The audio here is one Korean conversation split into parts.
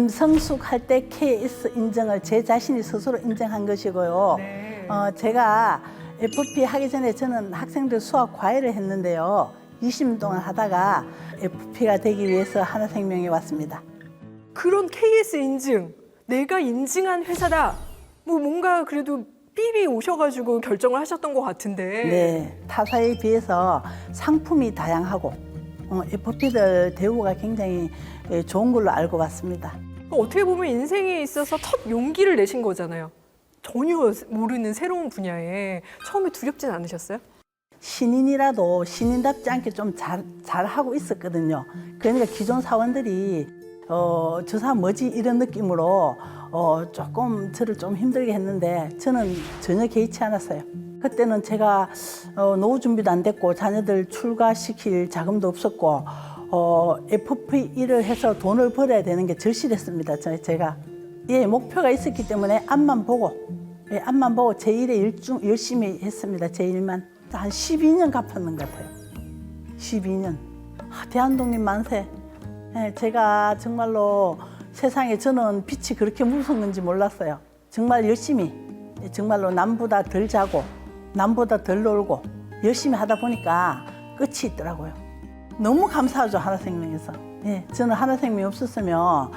김성숙 할 때 KS 인정을 제 자신이 스스로 인정한 것이고요. 네. 어, 제가 FP 하기 전에 저는 학생들 수학 과외를 했는데요. 20년 동안 하다가 FP가 되기 위해서 하나생명에 왔습니다. 그런 KS 인증, 내가 인증한 회사다. 뭐 뭔가 그래도 삘이 오셔가지고 결정을 하셨던 것 같은데. 네, 타사에 비해서 상품이 다양하고 어, FP들 대우가 굉장히 예, 좋은 걸로 알고 왔습니다. 어떻게 보면 인생에 있어서 첫 용기를 내신 거잖아요. 전혀 모르는 새로운 분야에 처음에 두렵진 않으셨어요? 신인이라도 신인답지 않게 좀 잘, 잘하고 있었거든요. 그러니까 기존 사원들이, 어, 저 사람 뭐지? 이런 느낌으로, 어, 조금 저를 좀 힘들게 했는데, 저는 전혀 개의치 않았어요. 그때는 제가, 어, 노후 준비도 안 됐고, 자녀들 출가시킬 자금도 없었고, 어, FP 일을 해서 돈을 벌어야 되는 게 절실했습니다. 저- 제가. 예, 목표가 있었기 때문에 앞만 보고, 예, 앞만 보고 제 일에 일중, 열심히 했습니다. 제 일만. 한 12년 갚았는 것 같아요. 12년. 아, 대한독립 만세. 예, 제가 정말로 세상에 저는 빛이 그렇게 무서운 건지 몰랐어요. 정말 열심히, 예, 정말로 남보다 덜 자고, 남보다 덜 놀고, 열심히 하다 보니까 끝이 있더라고요. 너무 감사하죠, 하나생명에서. 예, 저는 하나생명이 없었으면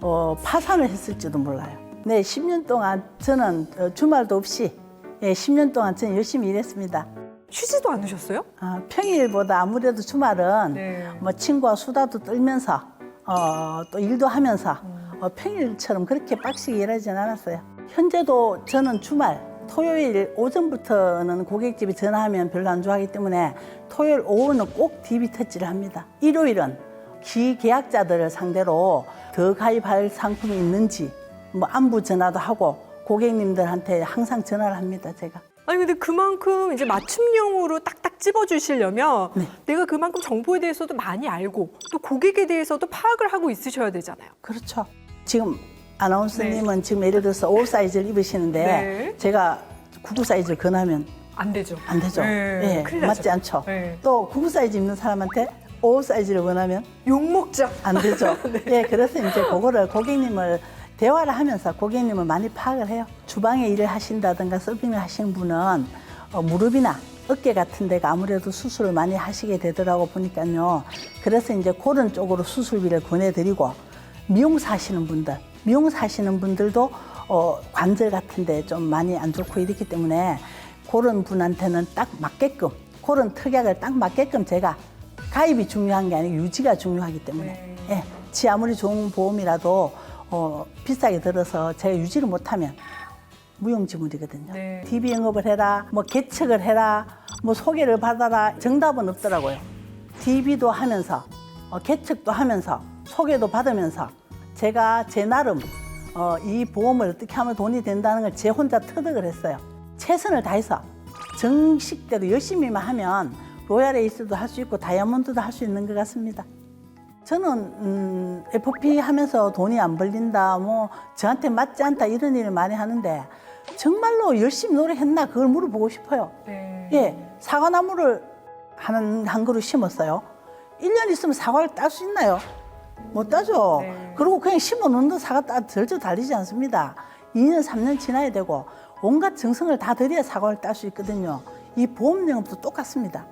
어, 파산을 했을지도 몰라요. 네, 10년 동안 저는 어, 주말도 없이 예, 10년 동안 저는 열심히 일했습니다. 쉬지도 않으셨어요? 아, 평일보다 아무래도 주말은 네. 뭐 친구와 수다도 떨면서 어, 또 일도 하면서 어, 평일처럼 그렇게 빡시게 일하진 않았어요. 현재도 저는 주말 토요일 오전부터는 고객집이 전화하면 별로 안 좋아하기 때문에 토요일 오후는 꼭 DB 터치를 합니다. 일요일은 기계약자들을 상대로 더 가입할 상품이 있는지 뭐 안부 전화도 하고 고객님들한테 항상 전화를 합니다. 제가. 아니 근데 그만큼 이제 맞춤형으로 딱딱 찝어주시려면 네. 내가 그만큼 정보에 대해서도 많이 알고 또 고객에 대해서도 파악을 하고 있으셔야 되잖아요. 그렇죠. 지금 아나운서님은 지금 예를 들어서 오버 사이즈를 입으시는데 네. 제가 구구 사이즈를 권하면 안 되죠. 안 되죠. 네, 예, 큰일 맞지 나죠. 않죠. 네. 또 구구 사이즈 입는 사람한테 오버 사이즈를 원하면 욕 먹자. 안 되죠. 네. 예, 그래서 이제 그거를 고객님을 대화를 하면서 고객님을 많이 파악을 해요. 주방에 일을 하신다든가 서빙을 하시는 분은 어, 무릎이나 어깨 같은 데가 아무래도 수술을 많이 하시게 되더라고 보니까요. 그래서 이제 그런 쪽으로 수술비를 권해드리고 미용사 하시는 분들, 미용사 하시는 분들도 어, 관절 같은 데 좀 많이 안 좋고 이렇기 때문에 그런 분한테는 딱 맞게끔 그런 특약을 딱 맞게끔 제가 가입이 중요한 게 아니고 유지가 중요하기 때문에 네. 예, 지 아무리 좋은 보험이라도 어, 비싸게 들어서 제가 유지를 못하면 무용지물이거든요. 네. DB 영업을 해라, 뭐 개척을 해라, 뭐 소개를 받아라 정답은 없더라고요. DB도 하면서 어, 개척도 하면서 소개도 받으면서 제가 제 나름 어, 이 보험을 어떻게 하면 돈이 된다는 걸 제 혼자 터득을 했어요. 최선을 다해서 정식 대로 열심히만 하면 로얄 에이스도 할 수 있고 다이아몬드도 할 수 있는 것 같습니다. 저는 음, FP 하면서 돈이 안 벌린다, 뭐 저한테 맞지 않다 이런 일을 많이 하는데 정말로 열심히 노력했나 그걸 물어보고 싶어요. 네. 예, 사과나무를 한, 한 그루 심었어요. 1년 있으면 사과를 딸 수 있나요? 못 따죠. 네. 그리고 그냥 심어 놓는 사과 따 절저 달리지 않습니다. 2년, 3년 지나야 되고 온갖 정성을 다 들여야 사과를 딸 수 있거든요. 이 보험 영업도 똑같습니다.